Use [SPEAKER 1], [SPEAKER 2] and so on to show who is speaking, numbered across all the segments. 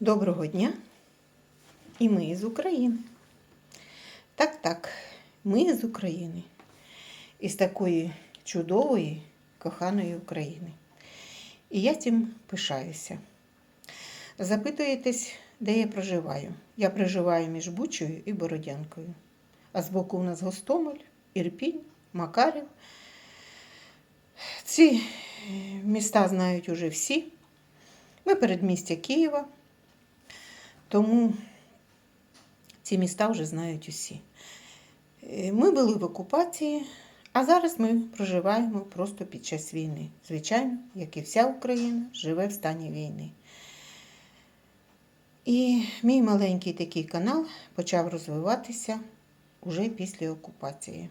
[SPEAKER 1] Доброго дня! І ми з України. Так, так, ми з України. Із такої чудової, коханої України. І я цим пишаюся. Запитуєтесь, де я проживаю? Я проживаю між Бучою і Бородянкою. А збоку у нас Гостомель, Ірпінь, Макарів. Ці міста знають уже всі. Ми передмістя Києва. Тому ці міста вже знають усі. Е, Ми були в окупації, а зараз ми проживаємо просто під час війни. Звичайно, як і вся Україна живе в стані війни. І мій маленький такий канал почав розвиватися уже після окупації.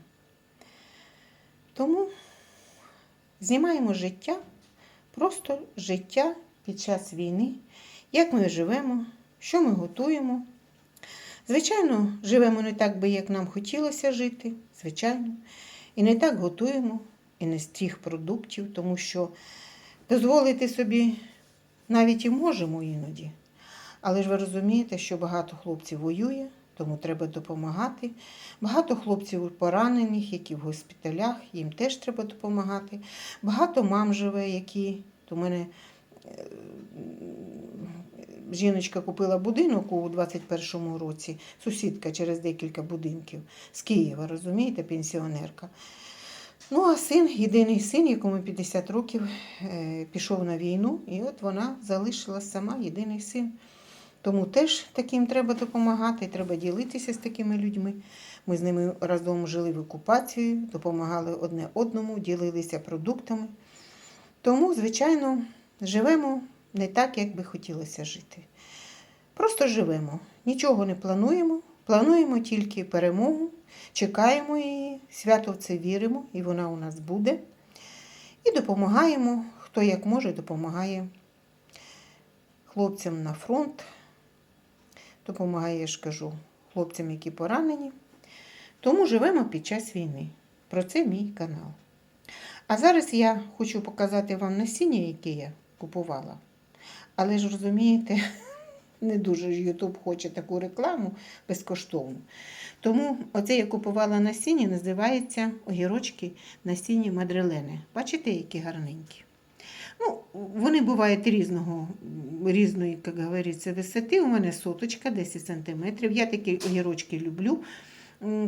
[SPEAKER 1] Тому знімаємо життя, просто життя під час війни, як ми живемо, що ми готуємо. Звичайно, живемо не так би, як нам хотілося жити, звичайно, і не так готуємо, і не з тих продуктів, тому що дозволити собі навіть і можемо іноді. Але ж ви розумієте, що багато хлопців воює, тому треба допомагати. Багато хлопців поранених, які в госпіталях, їм теж треба допомагати. Багато мам живе, які до мене е, жіночка купила будинок у 21-му році, сусідка через декілька будинків з Києва, розумієте, пенсіонерка. Ну, а син, єдиний син, якому 50 років, е, пішов на війну, і от вона залишилась сама, єдиний син. Тому теж таким треба допомагати, треба ділитися з такими людьми. Ми з ними разом жили в окупації, допомагали одне одному, ділилися продуктами. Тому, звичайно, живемо не так, як би хотілося жити. Просто живемо, нічого не плануємо, плануємо тільки перемогу, чекаємо її, свято в це віримо, і вона у нас буде. І допомагаємо, хто як може, допомагає хлопцям на фронт, допомагає, я ж кажу, хлопцям, які поранені. Тому живемо під час війни. Про це мій канал. А зараз я хочу показати вам насіння, яке я купувала. Але ж розумієте, не дуже ж Ютуб хоче таку рекламу безкоштовну. Тому оце я купувала насіння, називається огірочки насіння мадрилени. Бачите, які гарненькі. Ну, вони бувають різного, різної, як говориться, висоти. У мене соточка, 10 см. Я такі огірочки люблю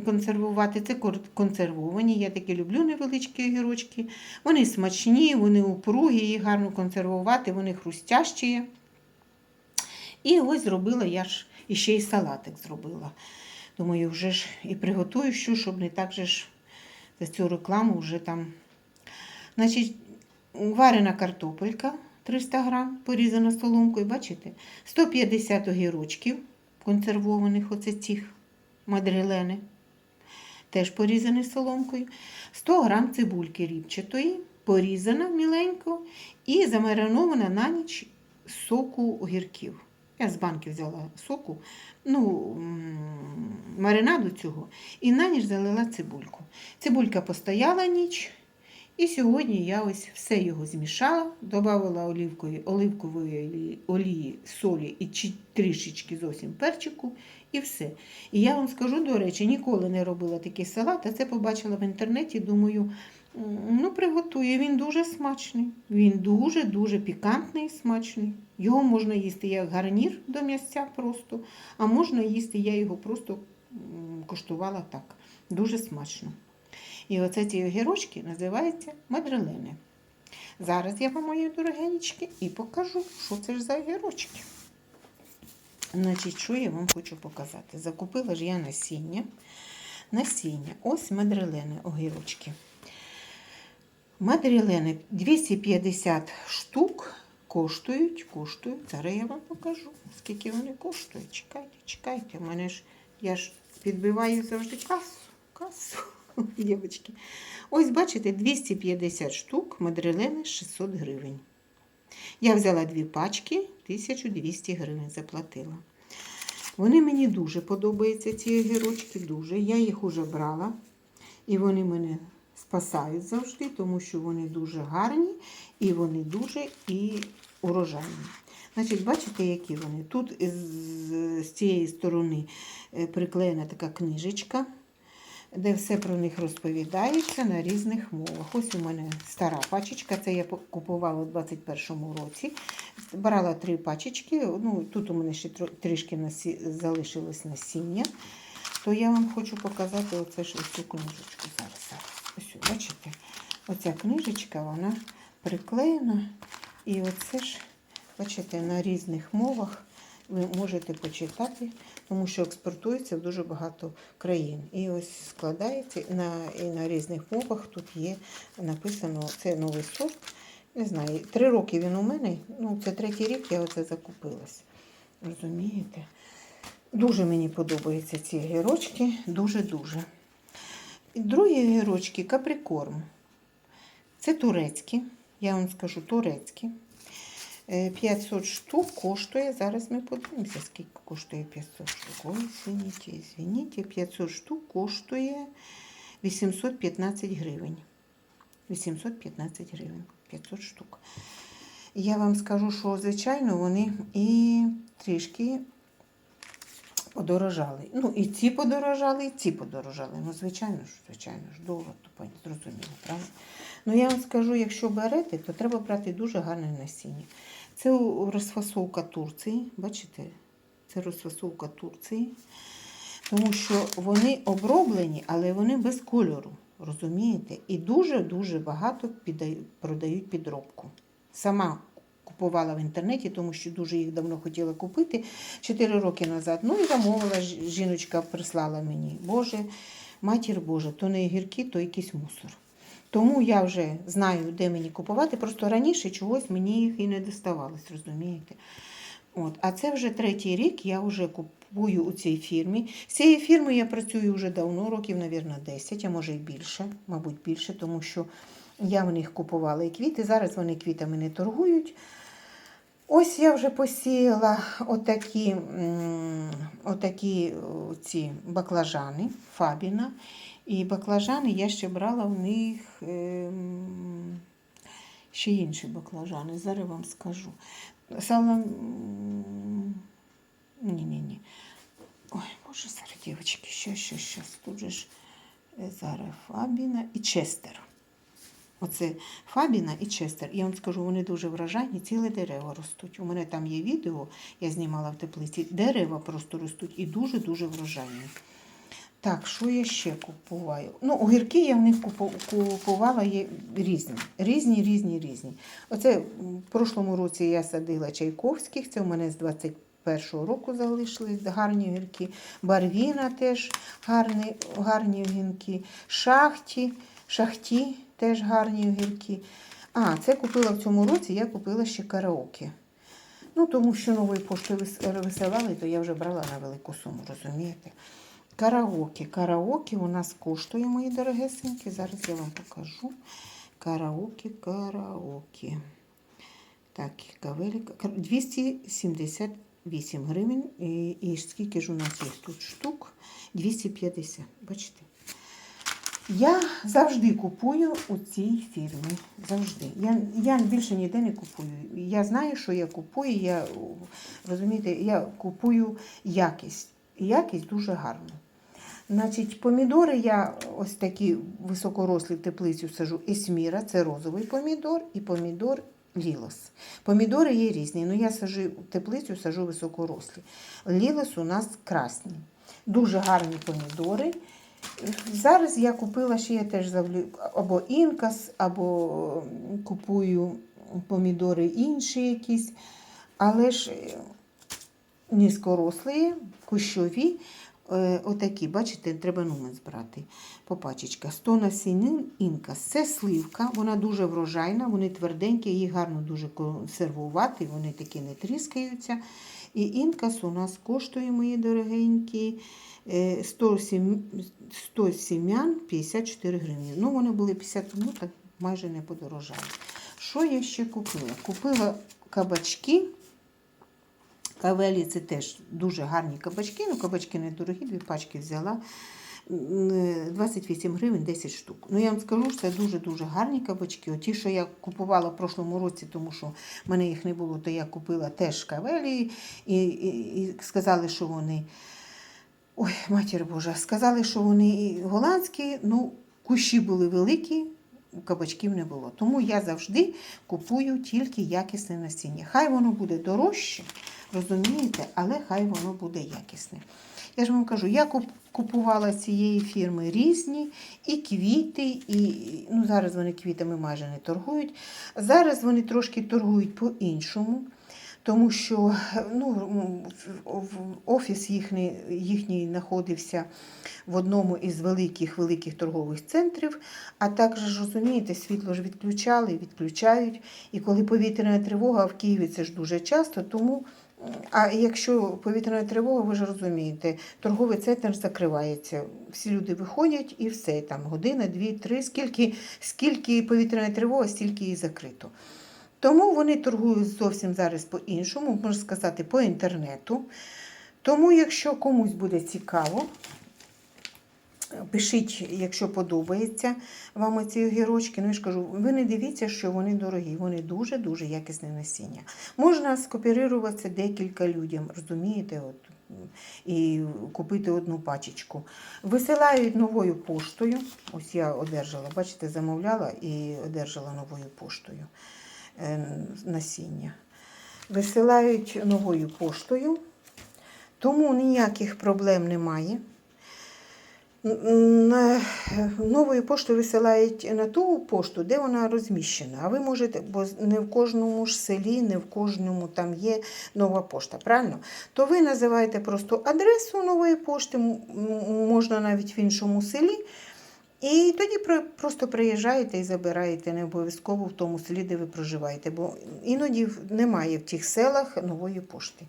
[SPEAKER 1] консервувати. Це консервовані. Я такі люблю невеличкі огірочки. Вони смачні, вони упругі, їх гарно консервувати, вони хрустящі. І ось зробила я ж і ще й салатик зробила. Думаю, вже ж і приготую що, щоб не так же ж за цю рекламу вже там. Значить, варена картопелька 300 грам, порізана соломкою, бачите? 150 огірочків консервованих, оце цих мадрилени, теж порізані соломкою. 100 грам цибульки рібчатої, порізана міленько і замаринована на ніч соку огірків. Я з банки взяла соку, ну, маринаду цього, і на ніч залила цибульку. Цибулька постояла ніч, і сьогодні я ось все його змішала, додала оливкової, оливкової олії, солі і трішечки зовсім перчику, і все. І я вам скажу, до речі, ніколи не робила такий салат, а це побачила в інтернеті, думаю, ну приготую. Він дуже смачний. Він дуже-дуже пікантний і смачний. Його можна їсти як гарнір до м'ясця просто, а можна їсти, я його просто коштувала так. Дуже смачно. І оце ці огірочки називаються мадрилени. Зараз я вам, мої дорогенечки, і покажу, що це ж за огірочки. Значить, що я вам хочу показати? Закупила ж я насіння. Насіння. Ось мадрилени, огірочки. Мадрилени 250 штук коштують, коштують. Зараз я вам покажу, скільки вони коштують. Чекайте, чекайте. Мене ж я ж підбиваю завжди касу. Касу, дівчатки. Ось, бачите, 250 штук, мадрилени 600 гривень. Я взяла дві пачки, 1200 гривень заплатила. Вони мені дуже подобаються, ці огірочки, дуже. Я їх уже брала. І вони мене спасають завжди, тому що вони дуже гарні і вони дуже і урожайні. Значить, бачите, які вони? Тут з, з цієї сторони е, приклеєна така книжечка, де все про них розповідається на різних мовах. Ось у мене стара пачечка, це я купувала у 21-му році. Брала три пачечки. Ну, тут у мене ще трішки насі... залишилось насіння. То я вам хочу показати оце ж ось цю книжечку зараз. Ось, бачите, оця книжечка, вона приклеєна. І оце ж, бачите, на різних мовах ви можете почитати, тому що експортується в дуже багато країн. І ось складається на, і на різних мовах тут є написано, це новий сорт. Не знаю, три роки він у мене, ну це третій рік я оце закупилась. Розумієте? Дуже мені подобаються ці гірочки, дуже-дуже. Другі гірочки каприкорм. Це турецькі, я вам скажу турецькі. Е, 500 штук коштує. Зараз ми подивимося, скільки коштує 500 штук. Ой, извините, извините, 500 штук коштує 815 гривень. 815 гривень. 500 штук. Я вам скажу, що, звичайно, вони і трішки подорожали. Ну, і ці подорожали, і ці подорожали. Ну, звичайно ж, звичайно ж, дорого, то зрозуміло, правда? Ну, я вам скажу, якщо берете, то треба брати дуже гарне насіння. Це розфасовка Турції, бачите? Це розфасовка Турції. Тому що вони оброблені, але вони без кольору. Розумієте? І дуже-дуже багато продають підробку. Сама купувала в інтернеті, тому що дуже їх давно хотіла купити 4 роки назад. Ну і замовила, жіночка прислала мені. Боже, матір Божа, то не гіркі, то якийсь мусор. Тому я вже знаю, де мені купувати. Просто раніше чогось мені їх і не доставалось, розумієте? От. А це вже третій рік я вже купую у цій фірмі. З цією фірмою я працюю вже давно, років, мабуть, 10, а може і більше, мабуть, більше, тому що я в них купувала і квіти. Зараз вони квітами не торгують. Ось я вже посіяла отакі, отакі ці баклажани Фабіна. І баклажани я ще брала в них ем, ще інші баклажани. Зараз вам скажу. Салам... Ні-ні-ні. Ой, боже, зараз, дівчатки, що, що, що. Тут же ж е, зараз Фабіна і Честер. Оце Фабіна і Честер. Я вам скажу, вони дуже вражайні, ціле дерева ростуть. У мене там є відео, я знімала в теплиці. Дерева просто ростуть і дуже-дуже вражайні. Так, що я ще купуваю? Ну, огірки я в них купувала є різні. Різні, різні, різні. Оце в прошлому році я садила чайковських, це у мене з 21-го року залишились гарні огірки. Барвіна теж гарні, гарні огірки. Шахті, шахті теж гарні огірки. А, це купила в цьому році, я купила ще караоке. Ну, тому що новою поштою вис- висилали, то я вже брала на велику суму, розумієте? Караоке. Караоке у нас коштує, мої дорогесенькі. Зараз я вам покажу. Караоке, караоке. Так, кавеліка. 278 гривень. І, і скільки ж у нас їх тут штук? 250. Бачите? Я завжди купую у цій фірмі. Завжди. Я, я більше ніде не купую. Я знаю, що я купую. Я, розумієте, я купую якість. Якість дуже гарна. Значить, помідори я ось такі високорослі в теплицю сажу. Есміра, це розовий помідор, і помідор лілос. Помідори є різні, але я сажу в теплицю, сажу високорослі. Лілос у нас красні. Дуже гарні помідори. Зараз я купила ще я теж завлю або інкас, або купую помідори інші якісь. Але ж е, низькорослі, кущові, отакі, бачите, треба нумен збирати по пачечка. 100 насінин інкас. Це сливка, вона дуже врожайна, вони тверденькі, їх гарно дуже консервувати, вони такі не тріскаються. І інкас у нас коштує, мої дорогенькі, е, 100, сім- 100 сім'ян 54 гривні. Ну, вони були 50, ну так майже не подорожали. Що я ще купила? Купила кабачки. Кавелі це теж дуже гарні кабачки. Ну, кабачки недорогі, дві пачки взяла. 28 гривень 10 штук. Ну я вам скажу, що це дуже-дуже гарні кабачки. Оті, що я купувала в прошлому році, тому що в мене їх не було, то я купила теж кавелі і, і, і сказали, що вони. Ой, матір Божа, сказали, що вони голландські, ну, кущі були великі, кабачків не було. Тому я завжди купую тільки якісне насіння. Хай воно буде дорожче, розумієте, але хай воно буде якісне. Я ж вам кажу, я куп- купувала цієї фірми різні і квіти, і ну, зараз вони квітами майже не торгують. Зараз вони трошки торгують по-іншому. Тому що ну, офіс їхній, їхній знаходився в одному із великих великих торгових центрів, а також розумієте, світло ж відключали, відключають. І коли повітряна тривога, в Києві це ж дуже часто, тому. А якщо повітряна тривога, ви ж розумієте, торговий центр закривається. Всі люди виходять і все, там година, дві, три. Скільки, скільки повітряна тривога, стільки і закрито. Тому вони торгують зовсім зараз по-іншому, можна сказати, по інтернету. Тому, якщо комусь буде цікаво, пишіть, якщо подобається вам оці огірочки. Ну, я ж кажу, ви не дивіться, що вони дорогі, вони дуже-дуже якісне насіння. Можна скопірувати декілька людям, розумієте? От, і купити одну пачечку. Висилають новою поштою. Ось я одержала, бачите, замовляла і одержала новою поштою е, насіння. Висилають новою поштою, тому ніяких проблем немає. Новою поштою висилають на ту пошту, де вона розміщена. А ви можете, бо не в кожному ж селі, не в кожному там є нова пошта, правильно? То ви називаєте просто адресу нової пошти, можна навіть в іншому селі. І тоді просто приїжджаєте і забираєте не обов'язково в тому селі, де ви проживаєте, бо іноді немає в тих селах нової пошти.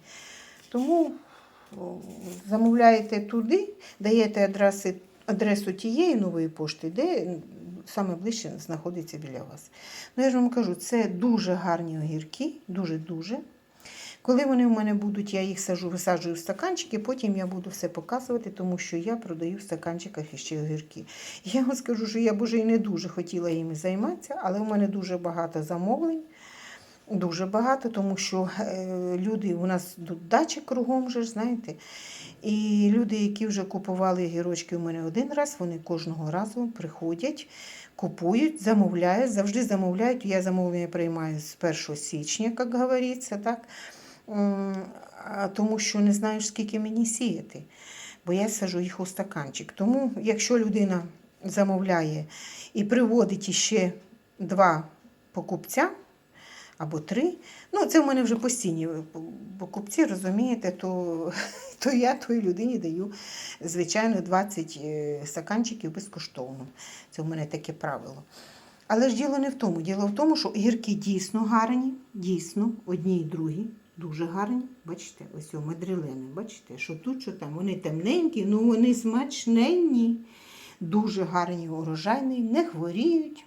[SPEAKER 1] Тому замовляєте туди, даєте адреси, адресу тієї нової пошти, де саме ближче знаходиться біля вас. Ну, я ж вам кажу, це дуже гарні огірки, дуже-дуже. Коли вони в мене будуть, я їх сажу, висаджую в стаканчики, потім я буду все показувати, тому що я продаю в стаканчиках іще огірки. Я вам скажу, що я боже і не дуже хотіла їми займатися, але в мене дуже багато замовлень. Дуже багато, тому що е, люди, у нас дача кругом, же, знаєте. І люди, які вже купували гірочки у мене один раз, вони кожного разу приходять, купують, замовляють, завжди замовляють. Я замовлення приймаю з 1 січня, як говориться, так? Тому що не знаю, скільки мені сіяти, бо я сажу їх у стаканчик. Тому, якщо людина замовляє і приводить іще два покупця, або три. Ну, це в мене вже постійні покупці, розумієте, то, то я той людині даю, звичайно, 20 е, стаканчиків безкоштовно. Це в мене таке правило. Але ж діло не в тому. Діло в тому, що гірки дійсно гарні, дійсно, одні і другі. Дуже гарні, бачите, ось о, мадрилени, бачите, що тут, що там. Вони темненькі, ну вони смачненні, дуже гарні урожайні, не хворіють.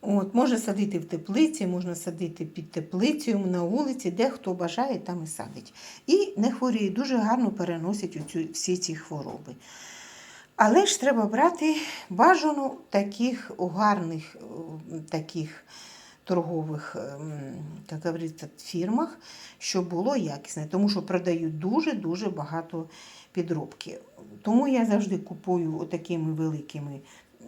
[SPEAKER 1] От, можна садити в теплиці, можна садити під теплицею на вулиці, де хто бажає, там і садить. І не хворіє, дуже гарно переносять оцю, всі ці хвороби. Але ж треба брати бажано таких гарних таких торгових ем, як говориться, фірмах, щоб було якісне, тому що продають дуже-дуже багато підробки. Тому я завжди купую отакими великими.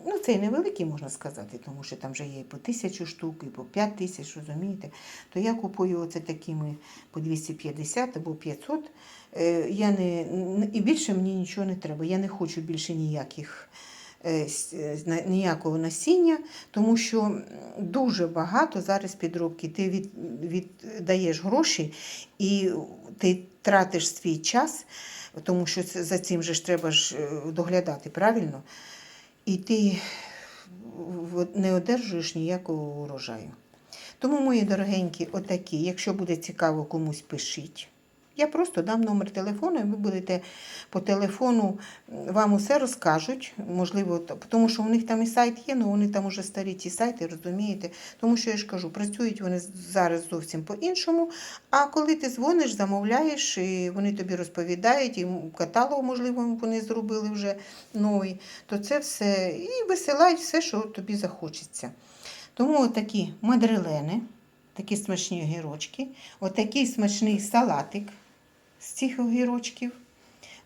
[SPEAKER 1] Ну, це і невеликі, можна сказати, тому що там вже є і по тисячу штук, і по 5 тисяч, розумієте. То я купую оце такими по 250 або 500. Е, Я не, і більше мені нічого не треба. Я не хочу більше ніяких, е, е, ніякого насіння, тому що дуже багато зараз підробки. Ти від, віддаєш гроші і ти тратиш свій час, тому що за цим же ж треба ж доглядати, правильно? І ти не одержуєш ніякого урожаю. Тому, мої дорогенькі, отакі, якщо буде цікаво комусь, пишіть. Я просто дам номер телефону, і ви будете по телефону, вам усе розкажуть. Можливо, тому що у них там і сайт є, але вони там уже старі ті сайти, розумієте. Тому що я ж кажу, працюють вони зараз зовсім по-іншому. А коли ти дзвониш, замовляєш, і вони тобі розповідають, і каталог, можливо, вони зробили вже новий, то це все і висилають все, що тобі захочеться. Тому такі мадрилени, такі смачні огірочки, отакий смачний салатик з цих огірочків.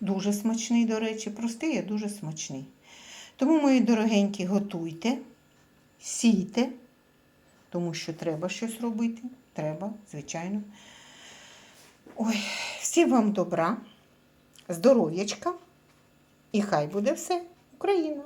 [SPEAKER 1] Дуже смачний, до речі, простий, а дуже смачний. Тому, мої дорогенькі, готуйте, сійте, тому що треба щось робити. Треба, звичайно. Ой, всім вам добра, здоров'ячка, і хай буде все Україна!